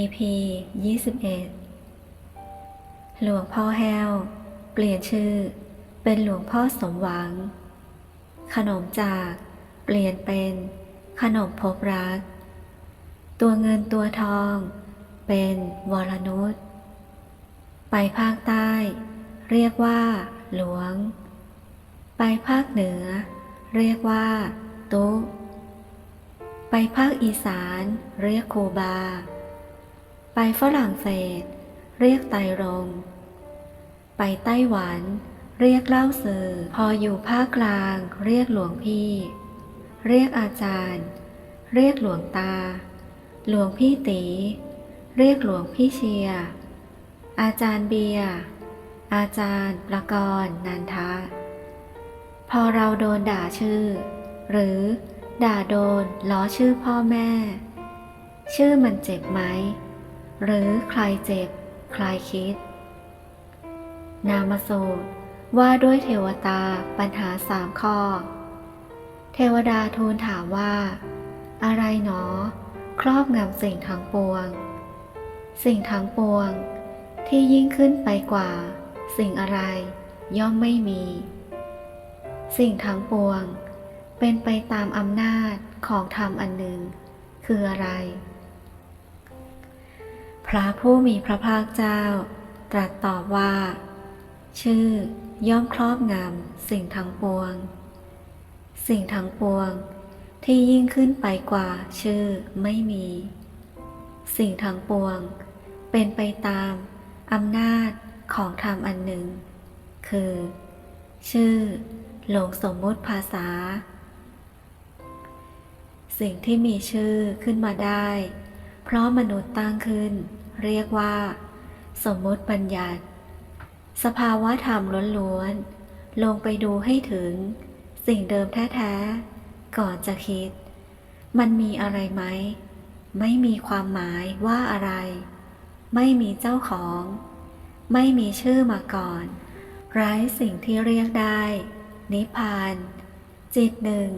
EP 21 หลวงพ่อแห้ว เปลี่ยนชื่อ เป็นหลวงพ่อสมหวัง ขนมจาก เปลี่ยนเป็น ขนมพบรัก ตัวเงินตัวทอง เป็นวรนุชไปภาคใต้ เรียกว่า หลวง ไปภาคเหนือ เรียกว่า ตุ๊ไปภาคอีสาน เรียกโคบา ไปฝรั่งเศส เรียกไตรรง ไปไต้หวัน เรียกเล่าสื่อ พออยู่ภาคกลาง เรียกหลวงพี่ เรียกอาจารย์ เรียกหลวงตา หลวงพี่ตี เรียกหลวงพี่เชีย อาจารย์เบีย อาจารย์ประกรณ์นันทะ พอเราโดนด่าชื่อ หรือด่าโดนล้อชื่อพ่อแม่ ชื่อมันเจ็บไหม หรือใครเจ็บ ใครคิด นามสูตรว่าด้วยเทวตาปัญหาสามข้อ เทวดาทูลถามว่า อะไรหนอ ครอบงำสิ่งทั้งปวง สิ่งทั้งปวง ที่ยิ่งขึ้นไปกว่า สิ่งอะไร ย่อมไม่มี สิ่งทั้งปวง เป็นไปตามอำนาจของธรรมอันหนึ่ง คืออะไร ระผู้มีพระภาคเจ้า ตรัสตอบว่า ชื่อย่อมครอบงำสิ่งทั้งปวง สิ่งทั้งปวงที่ยิ่งขึ้นไปกว่าชื่อไม่มี สิ่งทั้งปวง เป็นไปตามอำนาจของธรรมอันหนึ่ง คือ ชื่อหลงสมมุติภาษา สิ่งที่มีชื่อขึ้นมาได้ เพราะมนุษย์ตั้งขึ้น เรียกว่า สมมติบัญญัติ สภาวะธรรมล้วนๆ ลงไปดูให้ถึง สิ่งเดิมแท้ๆ ก่อนจะคิด มันมีอะไรไหม ไม่มีความหมายว่าอะไร ไม่มีเจ้าของ ไม่มีชื่อมาก่อน ไร้สิ่งที่เรียกได้ นิพพาน จิตหนึ่ง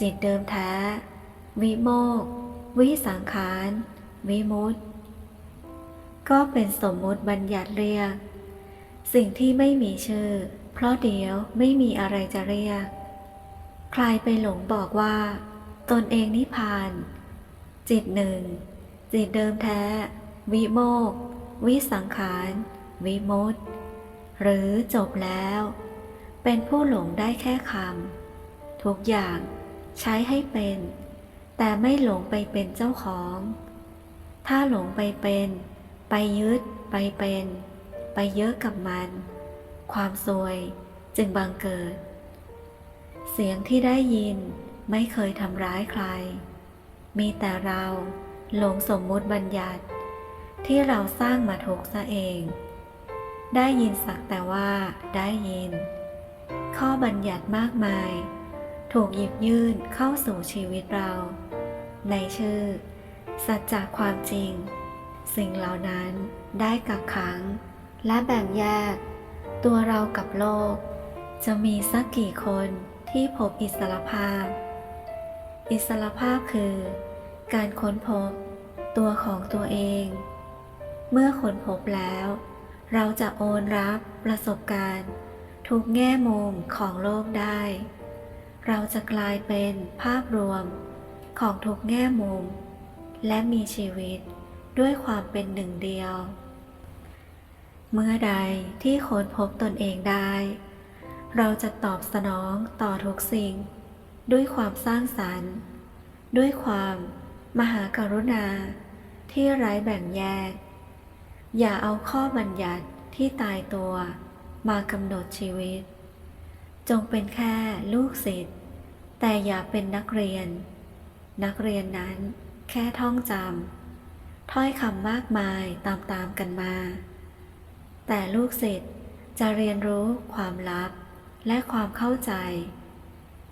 จิตเดิมแท้ วิโมกข์วิสังขาร วิมุตติ ก็เป็นสมมุติบัญญัติเรียก สิ่งที่ไม่มีชื่อ เพราะเดี๋ยวไม่มีอะไรจะเรียก ใครไปหลงบอกว่า ตนเองนิพพาน จิตหนึ่ง จิตเดิมแท้ วิโมกข์วิสังขาร วิมุตติหรือจบแล้ว เป็นผู้หลงได้แค่คำทุกอย่างใช้ให้เป็น แต่ไม่หลงไปเป็นเจ้าของ ถ้าหลงไปเป็น ไปยึด ไปเป็น ไปเยอะกับมัน ความซวยจึงบังเกิด เสียงที่ได้ยินไม่เคยทำร้ายใคร มีแต่เราหลงสมมุติบัญญัติ ที่เราสร้างมาถูกซะเอง ได้ยินสักแต่ว่าได้ยิน ข้อบัญญัติมากมาย ถูกหยิบยื่นเข้าสู่ชีวิตเรา ในชื่อ สัจจะความจริง สิ่งเหล่านั้นได้กักขัง และแบ่งแยก ตัวเรากับโลก จะมีสักกี่คนที่พบอิสรภาพ อิสรภาพคือ การค้นพบตัวของตัวเอง เมื่อค้นพบแล้ว เราจะโอนรับประสบการณ์ ทุกแง่มุมของโลกได้ เราจะกลายเป็นภาพรวมของทุกแง่มุม และมีชีวิต ด้วยความเป็นหนึ่งเดียว เมื่อใดที่ค้นพบตนเองได้ เราจะตอบสนองต่อทุกสิ่ง ด้วยความสร้างสรรค์ ด้วยความมหากรุณาที่ไร้แบ่งแยก อย่าเอาข้อบัญญัติที่ตายตัวมากำหนดชีวิต จงเป็นแค่ลูกศิษย์แต่อย่าเป็นนักเรียน นักเรียนนั้นแค่ท่องจำ ถ้อยคำมากมายตามๆกันมา แต่ลูกศิษย์จะเรียนรู้ความลับและความเข้าใจ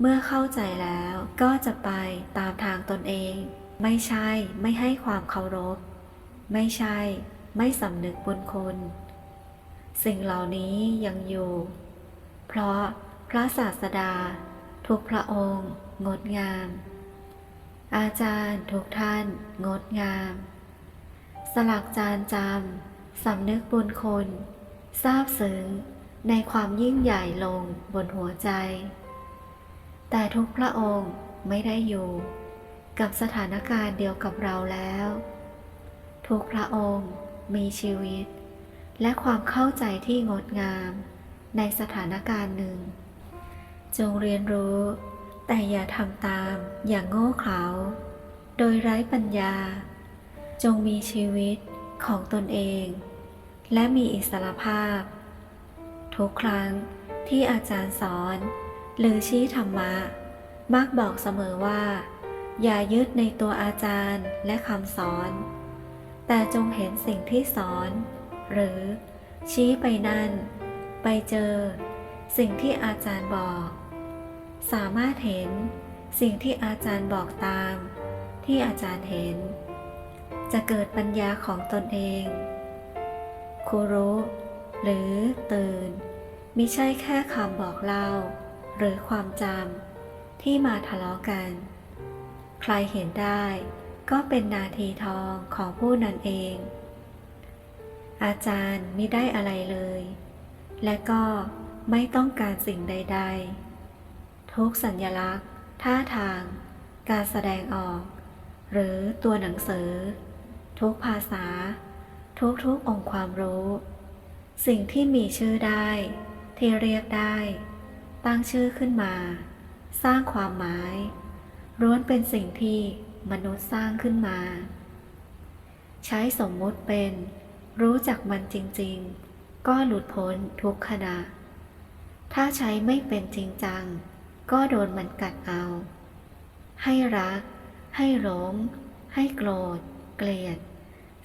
เมื่อเข้าใจแล้วก็จะไปตามทางตนเอง ไม่ใช่ไม่ให้ความเคารพ ไม่ใช่ไม่สำนึกบุญคุณ สิ่งเหล่านี้ยังอยู่ เพราะพระศาสดา ทุกพระองค์ งดงาม อาจารย์ทุกท่าน งดงาม สลักจานจำสำนึกบุญคุณทราบซึ้งในความยิ่งใหญ่ลงบนหัวใจ แต่ทุกพระองค์ไม่ได้อยู่ กับสถานการณ์เดียวกับเราแล้ว ทุกพระองค์มีชีวิต และความเข้าใจที่งดงามในสถานการณ์หนึ่ง จงเรียนรู้ แต่อย่าทำตามอย่างโง่เขลาโดยไร้ปัญญา จงมีชีวิตของตนเอง และมีอิสรภาพ ทุกครั้งที่อาจารย์สอน หรือชี้ธรรมะ มักบอกเสมอว่า อย่ายึดในตัวอาจารย์และคำสอน แต่จงเห็นสิ่งที่สอน หรือชี้ไปนั่น ไปเจอ สิ่งที่อาจารย์บอก สามารถเห็นสิ่งที่อาจารย์บอกตาม ที่อาจารย์เห็น จะเกิดปัญญาของตนเองครูรู้หรือตื่นมิใช่แค่คำบอกเล่า หรือความจำที่มาทะเลาะกัน ใครเห็นได้ก็เป็นนาทีทองของผู้นั้นเอง อาจารย์ไม่ได้อะไรเลย และก็ไม่ต้องการสิ่งใด ๆ ทุกสัญลักษณ์ ท่าทาง การแสดงออก หรือตัวหนังสือ ทุกภาษา ทุกๆองค์ความรู้ สิ่งที่มีชื่อได้ ที่เรียกได้ ตั้งชื่อขึ้นมา สร้างความหมายล้วนเป็นสิ่งที่มนุษย์สร้างขึ้นมา ใช้สมมุติเป็น รู้จักมันจริงๆ ก็หลุดพ้นทุกขณะ ถ้าใช้ไม่เป็นจริงจัง ก็โดนมันกัดเอา ให้รัก ให้หลง ให้โกรธ เกลียด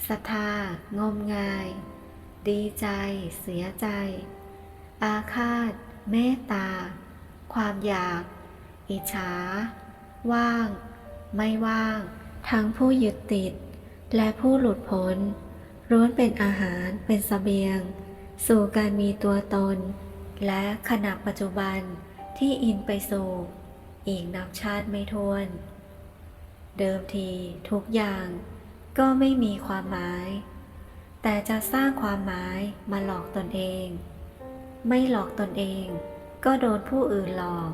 ศรัทธางมงาย ดีใจ เสียใจ อาฆาต เมตตา ความอยาก อิจฉา ว่าง ไม่ว่าง ทั้งผู้ยึดติด และผู้หลุดพ้นล้วนเป็นอาหารเป็นสเสบียง สู่การมีตัวตน และขณะปัจจุบันที่อินไปสู่ อีกนับชาติไม่ท้วน เดิมทีทุกอย่าง ก็ไม่มีความหมาย แต่จะสร้างความหมายมาหลอกตนเอง ไม่หลอกตนเอง ก็โดนผู้อื่นหลอก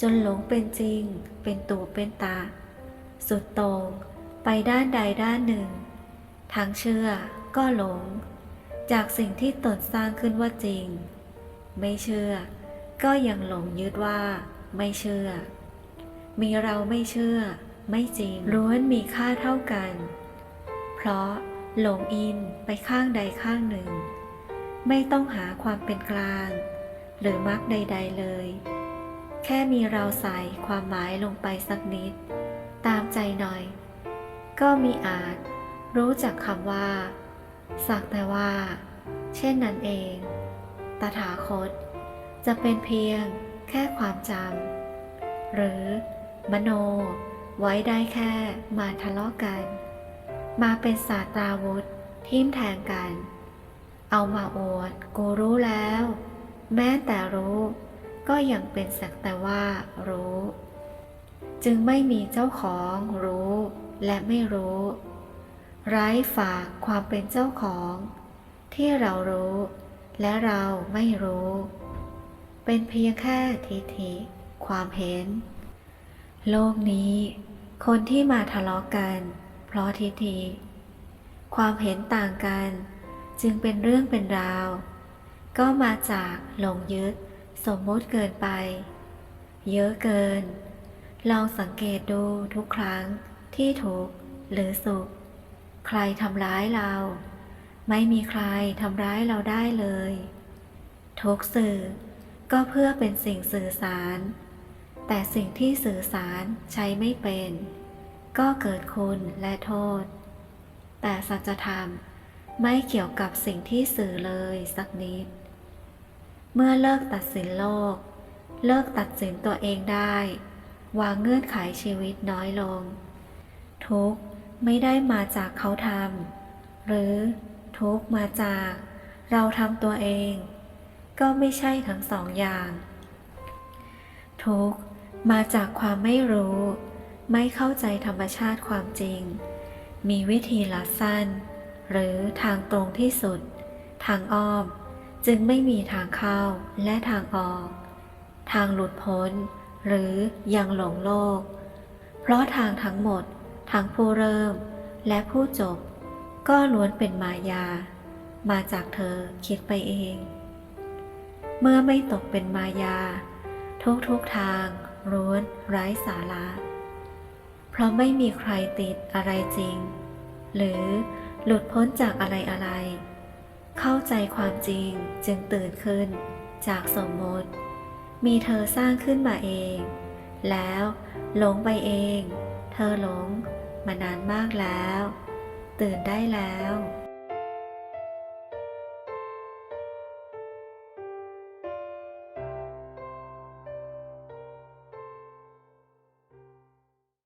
จนหลงเป็นจริง เป็นตูเป็นตา สุดโต่งไปด้านใดด้านหนึ่ง ทั้งเชื่อก็หลง จากสิ่งที่ตนสร้างขึ้นว่าจริง ไม่เชื่อ ก็ยังหลงยึดว่า ไม่เชื่อ มีเราไม่เชื่อ ไม่จริงล้วนมีค่าเท่ากัน เพราะหลงอินไปข้างใดข้างหนึ่ง ไม่ต้องหาความเป็นกลาง หรือมรรคใด ๆเลย แค่มีเราใส่ความหมายลงไปสักนิด ตามใจหน่อย ก็มีอาจรู้จักคำว่า สักแต่ว่า เช่นนั้นเอง ตถาคต จะเป็นเพียงแค่ความจำหรือ มโน ไว้ได้แค่มาทะเลาะกัน มาเป็นศาสตราวุธทิมแทงกัน เอามาอวดกูรู้แล้ว แม้แต่รู้ ก็ยังเป็นสักแต่ว่ารู้ จึงไม่มีเจ้าของรู้และไม่รู้ ไร้ฝากความเป็นเจ้าของ ที่เรารู้ และเราไม่รู้ เป็นเพียงแค่ทิฏฐิความเห็น โลกนี้ คนที่มาทะเลาะกัน เพราะทิฏฐิความเห็นต่างกัน จึงเป็นเรื่องเป็นราว ก็มาจากหลงยึดสมมติเกินไป เยอะเกิน ลองสังเกตดูทุกครั้งที่ทุกหรือสุข ใครทำร้ายเรา ไม่มีใครทำร้ายเราได้เลยทุกสื่อก็เพื่อเป็นสิ่งสื่อสาร แต่สิ่งที่สื่อสารใช้ไม่เป็น ก็เกิดคุณและโทษ แต่สัจธรรมไม่เกี่ยวกับสิ่งที่สื่อเลยสักนิด เมื่อเลิกตัดสินโลก เลิกตัดสินตัวเองได้ วางเงื่อนไขชีวิตน้อยลง ทุกข์ไม่ได้มาจากเขาทำหรือทุกข์มาจากเราทำตัวเอง ก็ไม่ใช่ทั้งสองอย่าง ทุกข์มาจากความไม่รู้ ไม่เข้าใจธรรมชาติความจริง มีวิธีลัดสั้น หรือทางตรงที่สุด ทางอ้อม จึงไม่มีทางเข้าและทางออก ทางหลุดพ้น หรือยังหลงโลก เพราะทางทั้งหมด ทั้งผู้เริ่ม และผู้จบ ก็ล้วนเป็นมายา มาจากเธอคิดไปเอง เมื่อไม่ตกเป็นมายา ทุกทุกๆทางล้วนไร้สาระ เพราะไม่มีใครติดอะไรจริง หรือหลุดพ้นจากอะไรอะไร เข้าใจความจริงจึงตื่นขึ้น จากสมมติ มีเธอสร้างขึ้นมาเอง แล้วหลงไปเอง เธอหลงมานานมากแล้ว ตื่นได้แล้ว